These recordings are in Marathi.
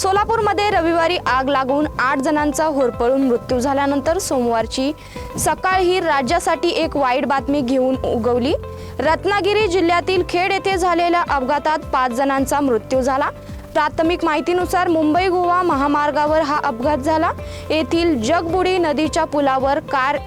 सोलापूरमध्ये रविवारी आग लागून आठ जणांचा होरपळून मृत्यू झाल्यानंतर सोमवारची सकाळ ही राज्यासाठी एक वाईट बातमी घेऊन उगवली. रत्नागिरी जिल्ह्यातील खेड येथे झालेल्या अपघातात पाच जणांचा मृत्यू झाला. प्राथमिक माहितीनुसार मुंबई गोवा महामार्गावर हा अपघात झाला. येथील जगबुडी नदीच्या पुलावर कार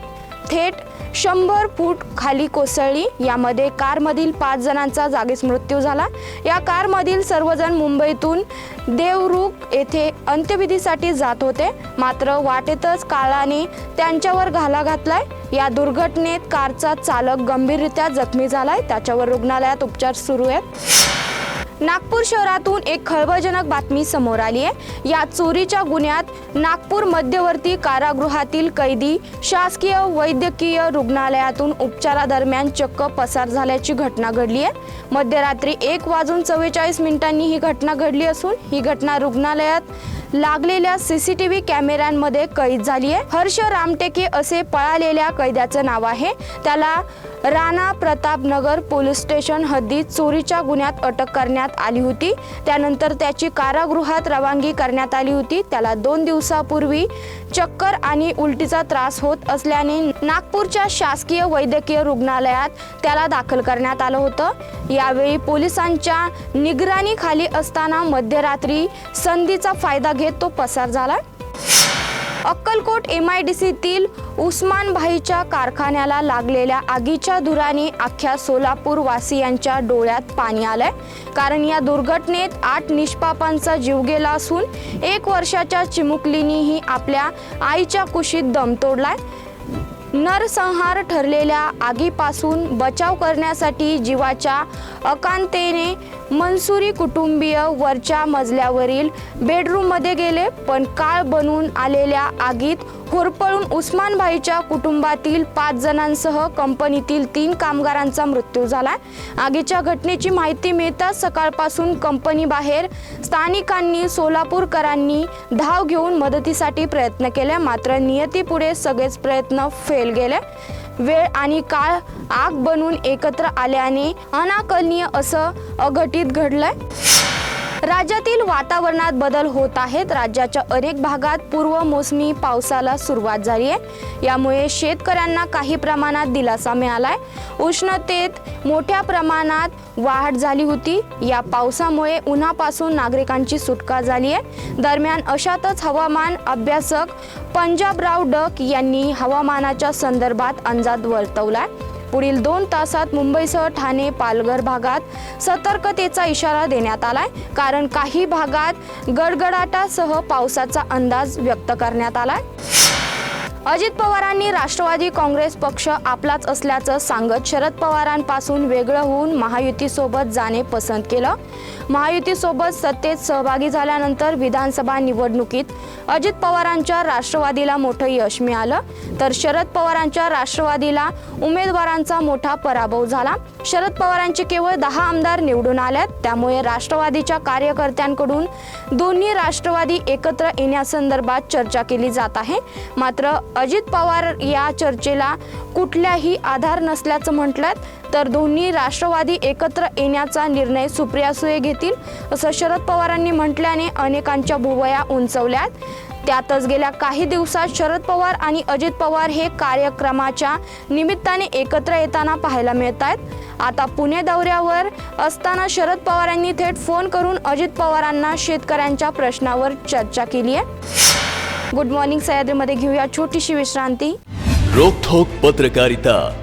थेट शंभर फूट खाली कोसळली. यामध्ये कारमधील पाच जणांचा जागीच मृत्यू झाला. या कारमधील सर्वजण मुंबईतून देवरुख येथे अंत्यविधीसाठी जात होते. मात्र वाटेतच काळाने त्यांच्यावर घाला घातलाय. या दुर्घटनेत कारचा चालक गंभीररित्या जखमी झालाय. त्याच्यावर रुग्णालयात उपचार सुरू आहेत. नागपूर शहरातून एक खळबळजनक बातमी समोर आली आहे. या चोरीच्या गुन्ह्यात नागपूर मध्यवर्ती कारागृहातील कैदी शासकीय वैद्यकीय रुग्णालयातून उपचारादरम्यान चक्क पसार झाल्याची घटना घडली आहे. मध्यरात्री एक वाजून चव्वेचाळीस मिनिटांनी ही घटना घडली असून ही घटना रुग्णालयात लागलेल्या सीसीटीव्ही कॅमेऱ्यांमध्ये कैद झाली आहे. हर्ष रामटेके असे पळालेल्या कैद्याचं नाव आहे. त्याला राणा प्रतापनगर पोलीस स्टेशन हद्दीत चोरीच्या गुन्ह्यात अटक करण्यात आली होती. त्यानंतर त्याची कारागृहात रवानगी करण्यात आली होती. त्याला दोन दिवसापूर्वी चक्कर आणि उलटीचा त्रास होत असल्याने नागपूरच्या शासकीय वैद्यकीय रुग्णालयात त्याला दाखल करण्यात आलं होतं. यावेळी पोलिसांच्या निगराणीखाली असताना मध्यरात्री संधीचा फायदा घेत तो पसार झाला अक्कलकोट एम आय डी सीतील उस्मानभाईच्या कारखान्याला लागलेल्या आगीच्या धुराने अख्ख्या सोलापूर वासियांच्या डोळ्यात पाणी आलंय. कारण या दुर्घटनेत आठ निष्पापांचा जीव गेला असून एक वर्षाच्या चिमुकलीनीही आपल्या आईच्या कुशीत दम तोडलाय. नरसंहार ठरलेल्या आगीपासून बचाव करण्यासाठी जीवाच्या अकांतेने मनसुरी कुटुंबीय वरच्या मजल्यावरील बेडरूममध्ये गेले पण काळ बनून आलेल्या आगीत होरपळून उस्मानभाईच्या कुटुंबातील पाच जणांसह कंपनीतील तीन कामगारांचा मृत्यू झाला. आगीच्या घटनेची माहिती मिळताच सकाळपासून कंपनी बाहेर स्थानिकांनी सोलापूरकरांनी धाव घेऊन मदतीसाठी प्रयत्न केले मात्र नियतीपुढे सगळेच प्रयत्न फेल गेले. वेळ आणि काळ आग बनून एकत्र आल्याने अनाकलनीय असं अघटित घडलंय? राज्यातील वातावरणात बदल होत आहेत. राज्याच्या अनेक भागात पूर्व मोसमी पावसाला सुरुवात झाली आहे. यामुळे शेतकऱ्यांना काही प्रमाणात दिलासा मिळालाय. उष्णतेत मोठ्या प्रमाणात वाढ झाली होती. या पावसामुळे उन्हापासून नागरिकांची सुटका झाली आहे. दरम्यान अशातच हवामान अभ्यासक पंजाबराव डक यांनी हवामानाच्या संदर्भात अंदाज वर्तवलाय. पुढील दोन तासात मुंबईसह ठाणे पालघर भागात सतर्कतेचा इशारा देण्यात आलाय. कारण काही भागात गडगडाटासह पावसाचा अंदाज व्यक्त करण्यात आलाय. अजित पवारांनी राष्ट्रवादी काँग्रेस पक्ष आपलाच असल्याचं सांगत शरद पवारांपासून वेगळं होऊन महायुतीसोबत जाणे पसंत केलं. महायुतीसोबत सत्तेत सहभागी झाल्यानंतर विधानसभा निवडणुकीत अजित पवारांच्या राष्ट्रवादीला मोठं यश मिळालं. तर शरद पवारांच्या राष्ट्रवादीला उमेदवारांचा मोठा पराभव झाला. शरद पवारांचे केवळ दहा आमदार निवडून आल्यात. त्यामुळे राष्ट्रवादीच्या कार्यकर्त्यांकडून दोन्ही राष्ट्रवादी एकत्र येण्यासंदर्भात चर्चा केली जात आहे. मात्र अजित पवार या चर्चेला कुठल्याही आधार नसल्याचं म्हटलं तर दोन्ही राष्ट्रवादी एकत्र येण्याचा निर्णय सुप्रिया सुळे घेतील असं शरद पवारांनी म्हटल्याने अनेकांच्या भुवया उंचवल्यात. त्यातच गेल्या काही दिवसात शरद पवार आणि अजित पवार हे कार्यक्रमाच्या निमित्ताने एकत्र येताना पाहायला मिळत आहेत आता पुणे दौऱ्यावर असताना शरद पवारांनी थेट फोन करून अजित पवारांना शेतकऱ्यांच्या प्रश्नावर चर्चा केली आहे गुड मॉर्निंग सह्याद्रीमध्ये घेऊया छोटीशी विश्रांती. रोखोक पत्रकारिता.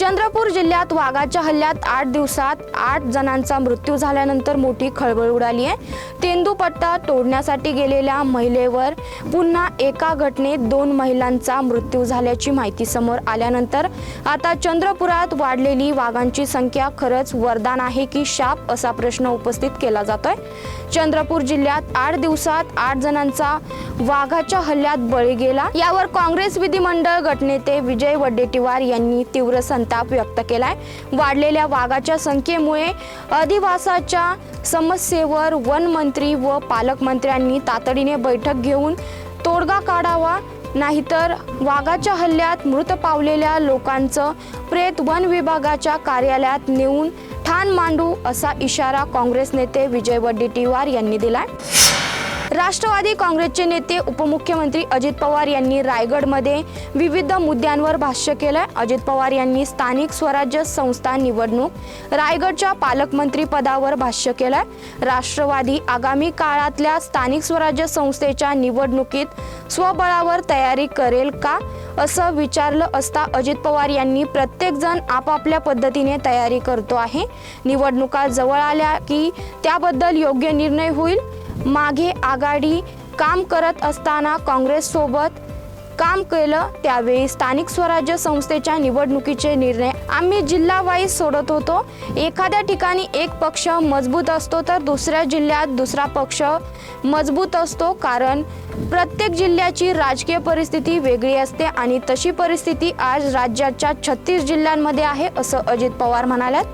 चंद्रपूर जिल्ह्यात वाघाच्या हल्ल्यात आठ दिवसात आठ जणांचा मृत्यू झाल्यानंतर मोठी खळबळ उडाली आहे. तेंदूपट्टा तोडण्यासाठी गेलेल्या महिलेवर पुन्हा एका घटनेत दोन महिलांचा मृत्यू झाल्याची माहिती समोर आल्यानंतर आता चंद्रपुरात वाढलेली वाघांची संख्या खरंच वरदान आहे की शाप असा प्रश्न उपस्थित केला जातोय. चंद्रपूर जिल्ह्यात आठ दिवसात आठ जणांचा वाघाच्या हल्ल्यात बळी गेला. यावर काँग्रेस विधिमंडळ गटनेते विजय वडेट्टीवार यांनी तीव्र संत संताप व्यक्त केलाय. वाढलेल्या वाघाच्या संख्येमुळे अधिवासाच्या समस्येवर वन मंत्री व पालकमंत्र्यांनी तातडीने बैठक घेऊन तोडगा काढावा नाहीतर वाघाच्या हल्ल्यात मृत पावलेल्या लोकांचं प्रेत वन विभागाच्या कार्यालयात नेऊन ठाण मांडू असा इशारा काँग्रेस नेते विजय वडेट्टीवार यांनी दिलाय. राष्ट्रवादी काँग्रेसचे नेते उपमुख्यमंत्री अजित पवार यांनी रायगडमध्ये विविध मुद्द्यांवर भाष्य केलंय. अजित पवार यांनी स्थानिक स्वराज्य संस्था निवडणूक रायगडच्या पालकमंत्री पदावर भाष्य केलंय. राष्ट्रवादी आगामी काळातल्या स्थानिक स्वराज्य संस्थेच्या निवडणुकीत स्वबळावर तयारी करेल का असं विचारलं असता अजित पवार यांनी प्रत्येकजण आपापल्या पद्धतीने तयारी करतो आहे. निवडणुका जवळ आल्या की त्याबद्दल योग्य निर्णय होईल? मागे आघाडी काम करत असताना काँग्रेससोबत काम केलं. त्यावेळी स्थानिक स्वराज्य संस्थेच्या निवडणुकीचे निर्णय आम्ही जिल्हावाईज सोडत होतो. एखाद्या ठिकाणी एक पक्ष मजबूत असतो तर दुसऱ्या जिल्ह्यात दुसरा पक्ष मजबूत असतो. कारण प्रत्येक जिल्ह्याची राजकीय परिस्थिती वेगळी असते आणि तशी परिस्थिती आज राज्याच्या छत्तीस जिल्ह्यांमध्ये आहे असं अजित पवार म्हणाल्यात.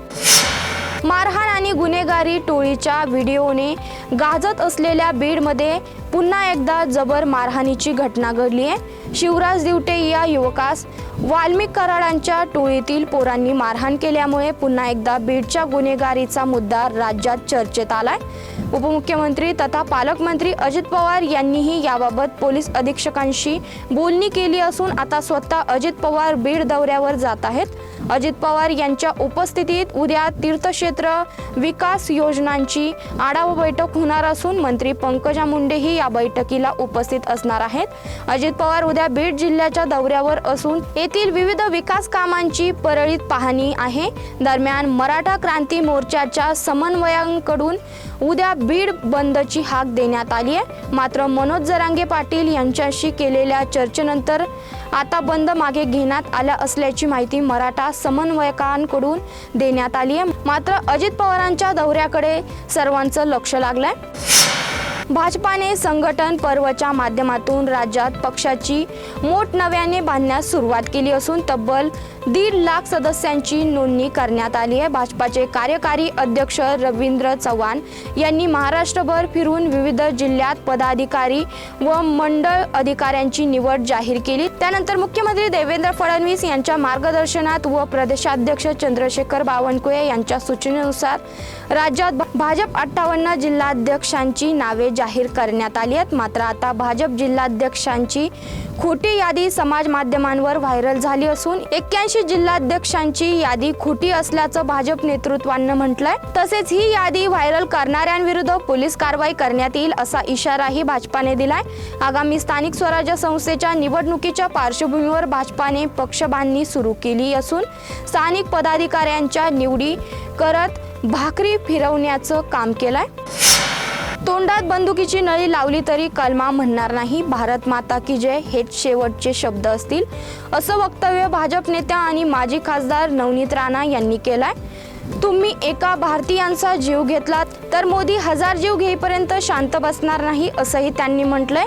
मारहाण आणि गुन्हेगारी टोळीच्या व्हिडिओने गाजत असलेल्या बीडमध्ये पुन्हा एकदा जबर मारहाणीची घटना घडली आहे. शिवराज दिवटे या युवकास वाल्मिक कराडांच्या टोळीतील पोरांनी मारहाण केल्यामुळे पुन्हा एकदा बीडच्या गुन्हेगारीचा मुद्दा राज्यात चर्चेत आलाय. उपमुख्यमंत्री तथा पालकमंत्री अजित पवार यांनीही याबाबत पोलीस अधीक्षकांशी बोलणी केली असून आता स्वतः अजित पवार बीड दौऱ्यावर जात आहेत. अजित पवार यांच्या उपस्थितीत उद्या तीर्थक्षेत्र विकास योजनांची आढावा बैठक होणार असून मंत्री पंकजा मुंडेही या बैठकीला उपस्थित असणार आहेत. अजित पवार उद्या बीड जिल्ह्याच्या दौऱ्यावर असून येथील विविध विकास कामांची परळीत पाहणी आहे. दरम्यान मराठा क्रांती मोर्चाच्या समन्वयांकडून उद्या बीड बंदची हाक देण्यात आली आहे. मात्र मनोज जरांगे पाटील यांच्याशी केलेल्या चर्चेनंतर आता बंद मागे घेण्यात आल्या असल्याची माहिती मराठा समन्वयकांकडून देण्यात आली आहे. मात्र अजित पवारांच्या दौऱ्याकडे सर्वांचं लक्ष लागलंय. भाजपाने संघटन पर्वच्या माध्यमातून राज्यात पक्षाची मोठ नव्याने बांधण्यास सुरुवात केली असून तब्बल दीड लाख सदस्यांची नोंदणी करण्यात आली आहे. भाजपाचे कार्यकारी अध्यक्ष रवींद्र चव्हाण यांनी महाराष्ट्रभर फिरून विविध जिल्ह्यात पदाधिकारी व मंडळ अधिकाऱ्यांची निवड जाहीर केली. त्यानंतर मुख्यमंत्री देवेंद्र फडणवीस यांच्या मार्गदर्शनात व प्रदेशाध्यक्ष चंद्रशेखर बावनकुळे यांच्या सूचनेनुसार राज्यात भाजप अठ्ठावन्न जिल्हाध्यक्षांची नावे जाहीर करण्यात आली आहेत. मात्र आता भाजप जिल्हाध्यक्षांची खोटी यादी समाज माध्यमांवर व्हायरल झाली असून एक्क्याऐंशी जिल्हाध्यक्षांची यादी खोटी असल्याचं भाजप नेतृत्वानं म्हटलंय. तसेच ही यादी व्हायरल करणाऱ्यांविरुद्ध पोलीस कारवाई करण्यात येईल असा इशाराही भाजपाने दिलाय. आगामी स्थानिक स्वराज्य संस्थेच्या निवडणुकीच्या पार्श्वभूमीवर भाजपाने पक्षबांधणी सुरू केली असून स्थानिक पदाधिकाऱ्यांच्या निवडी करत भाकरी फिरवण्याचं काम केलंय. तोंडात बंदुकीची नळी लावली तरी कलमा म्हणणार नाही. भारत माता की जय हेच शेवटचे शब्द असतील असं वक्तव्य भाजप नेत्या आणि माजी खासदार नवनीत राणा यांनी केलंय. तुम्ही एका भारतीयांचा जीव घेतलात तर मोदी हजार जीव घेईपर्यंत शांत बसणार नाही असंही त्यांनी म्हटलंय.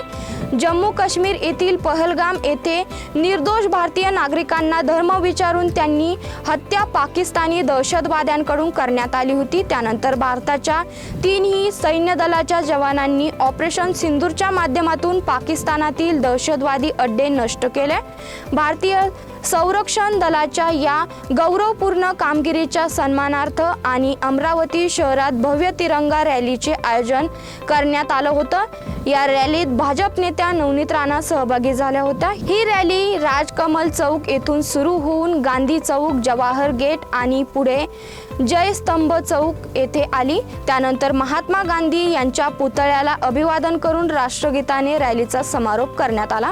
जम्मू काश्मीर येथील पहलगाम येथे निर्दोष भारतीय नागरिकांना धर्म विचारून त्यांनी हत्या पाकिस्तानी दहशतवाद्यांकडून करण्यात आली होती. त्यानंतर भारताच्या तीनही सैन्य दलाच्या जवानांनी ऑपरेशन सिंदूरच्या माध्यमातून पाकिस्तानातील दहशतवादी अड्डे नष्ट केले. भारतीय संरक्षण दलाच्या या गौरवपूर्ण कामगिरीच्या सन्मानार्थ आणि अमरावती शहरात भव्य तिरंगा रॅलीचे आयोजन करण्यात आलं होतं. या रॅलीत भाजप नेत्या नवनीत राणा सहभागी झाल्या होत्या. ही रॅली राजकमल चौक येथून सुरू होऊन गांधी चौक जवाहर गेट आणि पुढे जयस्तंभ चौक येथे आली. त्यानंतर महात्मा गांधी यांच्या पुतळ्याला अभिवादन करून राष्ट्रगीताने रॅलीचा समारोप करण्यात आला.